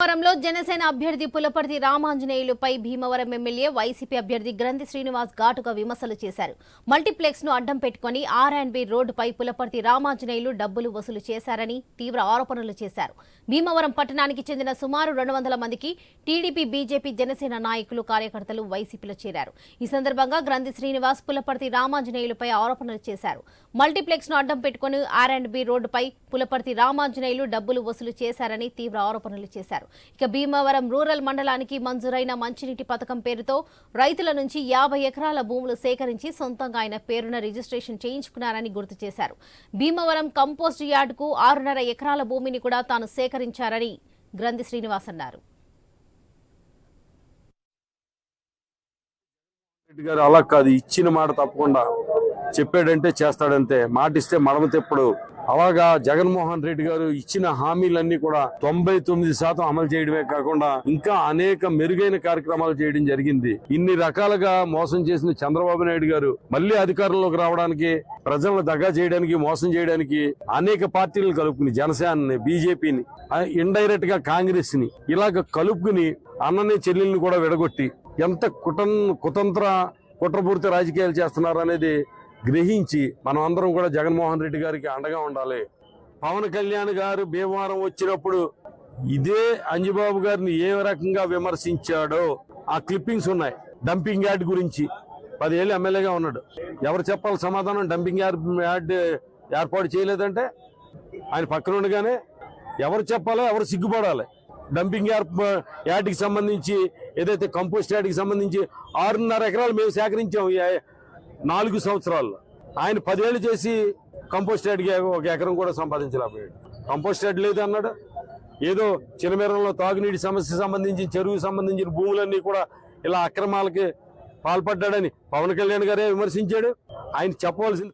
భీమవరంలో జనసేన అభ్యర్థి పులపర్తి రామాంజనేయులుపై భీమవరం ఎమ్మెల్యే వైసీపీ అభ్యర్థి గ్రంథి శ్రీనివాస్ ఘాటుగా విమర్శలు చేశారు. మల్టీప్లెక్స్ను అడ్డం పెట్టుకుని ఆర్ అండ్ బి రోడ్డుపై పులపర్తి రామాంజనేయులు డబ్బులు వసూలు చేశారని తీవ్ర ఆరోపణలు చేశారు. భీమవరం పట్టణానికి చెందిన సుమారు రెండు వందల మందికి టీడీపీ బీజేపీ జనసేన నాయకులు కార్యకర్తలు వైసీపీలో చేరారు. ఈ సందర్భంగా గ్రంథి శ్రీనివాస్ పులపర్తి రామాంజనేయులపై ఆరోపణలు చేశారు. మల్టీప్లెక్స్ను అడ్డం పెట్టుకుని ఆర్ అండ్ బి రోడ్డుపై పులపర్తి రామాంజనేయులు డబ్బులు వసూలు చేశారని తీవ్ర ఆరోపణలు చేశారు. ఇక భీమవరం రూరల్ మండలానికి మంజూరైన మంచినీటి పథకం పేరుతో రైతుల నుంచి యాభై ఎకరాల భూములు సేకరించి సొంతంగా ఆయన పేరున రిజిస్ట్రేషన్ చేయించుకున్నారని గుర్తు చేశారు. భీమవరం కంపోస్ట్ యార్డుకు ఆరున్నర ఎకరాల భూమిని కూడా తాను సేకరించారని గ్రంథి శ్రీనివాస్ అన్నారు. గారు అలా కాదు ఇచ్చిన మాట తప్పకుండా చెప్పాడంటే చేస్తాడంతే. మాట ఇస్తే మడమ తెప్పుడు అలాగా జగన్మోహన్ రెడ్డి గారు ఇచ్చిన హామీలన్నీ కూడా తొంభై తొమ్మిది శాతం అమలు చేయడమే కాకుండా ఇంకా అనేక మెరుగైన కార్యక్రమాలు చేయడం జరిగింది. ఇన్ని రకాలుగా మోసం చేసిన చంద్రబాబు నాయుడు గారు మళ్ళీ అధికారంలోకి రావడానికి ప్రజలను దగ్గర చేయడానికి మోసం చేయడానికి అనేక పార్టీలు కలుపుకుని జనసేనని బీజేపీని ఇండైరెక్ట్గా కాంగ్రెస్ని ఇలాగ కలుపుకుని అన్నని చెల్లెల్ని కూడా విడగొట్టి ఎంత కుటన్ కుతంత్ర కుట్రపూర్తి రాజకీయాలు చేస్తున్నారు అనేది గ్రహించి మనం అందరం కూడా జగన్మోహన్ రెడ్డి గారికి అండగా ఉండాలి. పవన్ కళ్యాణ్ గారు భీమవరం వచ్చినప్పుడు ఇదే అంజబాబు గారిని ఏ రకంగా విమర్శించాడో ఆ క్లిప్పింగ్స్ ఉన్నాయి. డంపింగ్ యార్డ్ గురించి. పదేళ్ళు ఎమ్మెల్యేగా ఉన్నాడు. ఎవరు చెప్పాలి సమాధానం? డంపింగ్ యార్డ్ ఏర్పాటు చేయలేదంటే ఆయన పక్కన ఉండగానే ఎవరు చెప్పాలో ఎవరు సిగ్గుపడాలి. డంపింగ్ యార్డ్ యార్డ్కి సంబంధించి ఏదైతే కంపోస్ట్ యార్డ్కి సంబంధించి ఆరున్నర ఎకరాలు మేము సేకరించాం. నాలుగు సంవత్సరాల్లో ఆయన పదేళ్ళు చేసి కంపోస్ట్ యార్డ్కి ఒక ఎకరం కూడా సంపాదించలేకపోయాడు. కంపోస్ట్ యార్డ్ లేదు అన్నాడు. ఏదో చిన్నమేరంలో తాగునీటి సమస్య సంబంధించి చెరువుకి సంబంధించిన భూములన్నీ కూడా ఇలా అక్రమాలకి పాల్పడ్డాడని పవన్ కళ్యాణ్ గారే విమర్శించాడు. ఆయన చెప్పవలసింది